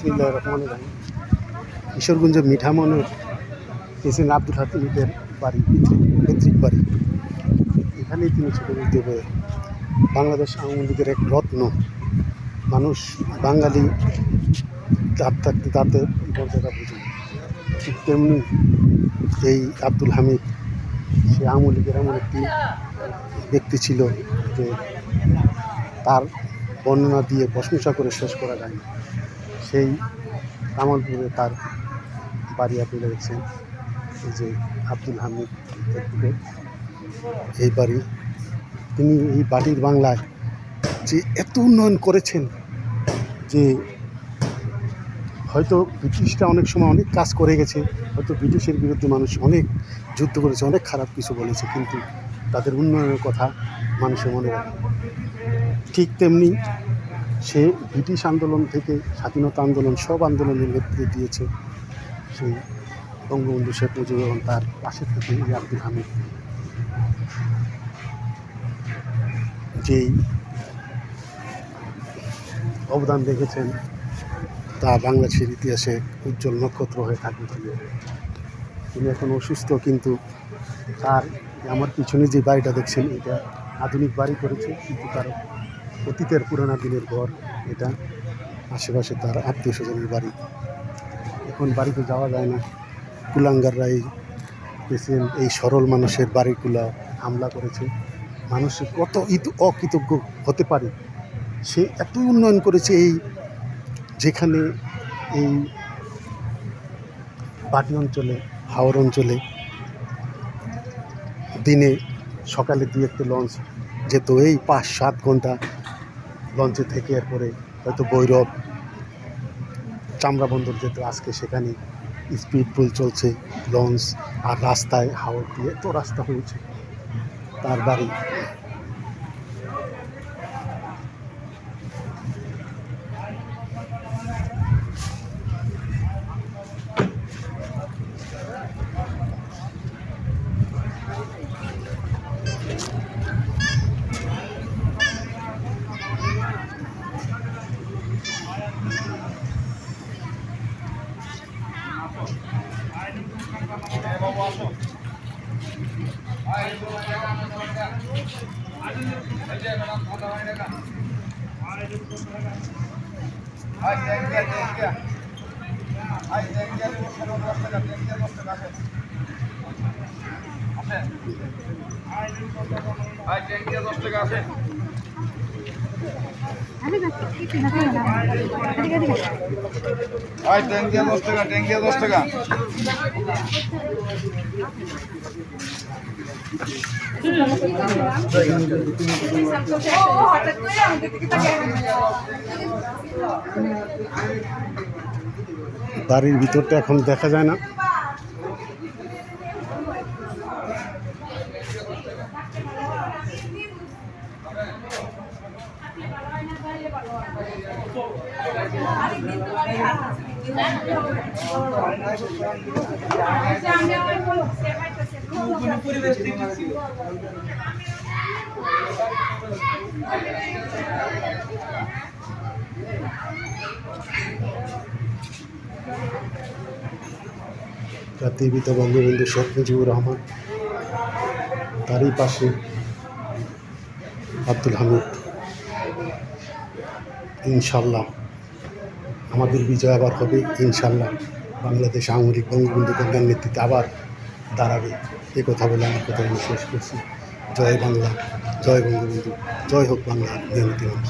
বিসমিল্লাহ রহমান রাহিম কিশোরগঞ্জ মিঠামনের প্রেসিডেন্ট আব্দুল হাতিমের বাড়ি পিতৃ- পৈতৃক বাড়ি। এখানেই তিনি ছোটো বলতে হবে বাংলাদেশ আওয়ামী লীগের এক রত্ন। মানুষ বাঙালি তার থাকতে তাতে মর্যাদা বুঝে ঠিক তেমনি এই আব্দুল হামিদ, সে আওয়ামী লীগের এমন একটি ব্যক্তি ছিল যে তার বর্ণনা দিয়ে প্রশংসা করে শেষ করা যায় না। সেই কামালপুরে তার বাড়ি আপনি দেখছেন এই যে আব্দুল হামিদ এই বাড়ি। তিনি এই বাড়ির বাংলায় যে এত উন্নয়ন করেছেন যে হয়তো ব্রিটিশরা অনেক সময় অনেক কাজ করে গেছে, হয়তো ব্রিটিশের বিরুদ্ধে মানুষ অনেক যুদ্ধ করেছে, অনেক খারাপ কিছু বলেছে, কিন্তু তাদের উন্নয়নের কথা মানুষের মনে রাখে। ঠিক তেমনি সে ব্রিটিশ আন্দোলন থেকে স্বাধীনতা আন্দোলন, সব আন্দোলনের নেতৃত্ব দিয়েছে। সেই বঙ্গবন্ধু শেখ মুজিবুর রহমান তার পাশে থেকে এই আব্দুল হামিদ। যেই অবদান রেখেছেন তা বাংলাদেশের ইতিহাসে উজ্জ্বল নক্ষত্র হয়ে থাকবে তিনি এখন অসুস্থ, কিন্তু তার আমার পিছনে যে বাড়িটা দেখছেন, এটা আধুনিক বাড়ি করেছে, কিন্তু তার অতীতের পুরানা দিনের ঘর, এটা আশেপাশে তার আত্মীয় স্বজনের বাড়ি। এখন বাড়িতে যাওয়া যায় না। কুলাঙ্গাররা এই পেশেন্ট, এই সরল মানুষের বাড়িগুলো হামলা করেছে। মানুষের কত ইত, অকৃতজ্ঞ হতে পারে, সে এত উন্নয়ন করেছে এই, যেখানে এই বাটি অঞ্চলে, হাওর অঞ্চলে দিনে সকালে দুই একটা লঞ্চ যেত, এই পাঁচ সাত ঘণ্টা লঞ্চে থেকে এরপরে হয়তো ভৈরব চামড়া বন্দর যেত আজকে সেখানে স্পিড পুল চলছে, লঞ্চ আর রাস্তায় হাওড় দিয়ে তো রাস্তা হয়েছে। তার বাড়ি আয় ট্যাঙ্ক দিয়ে দশ টাকা ট্যাঙ্ক দিয়ে দশ টাকা। বাড়ির ভিতরটা এখন দেখা যায় না। পিতা বঙ্গবন্ধু শেখ মুজিবুর রহমান তারই পাশে আব্দুল হামিদ। ইনশাল্লাহ। আমাদের বিজয় আবার হবে, ইনশাল্লাহ। বাংলাদেশ আওয়ামী লীগ বঙ্গবন্ধু কল্যাণ নেতৃত্বে আবার দাঁড়াবে। এ কথা বলে আমার কথা আমি শেষ করছি। জয় বাংলা, জয় বঙ্গবন্ধু, জয় হোক বাংলা নিয়মিত মানুষ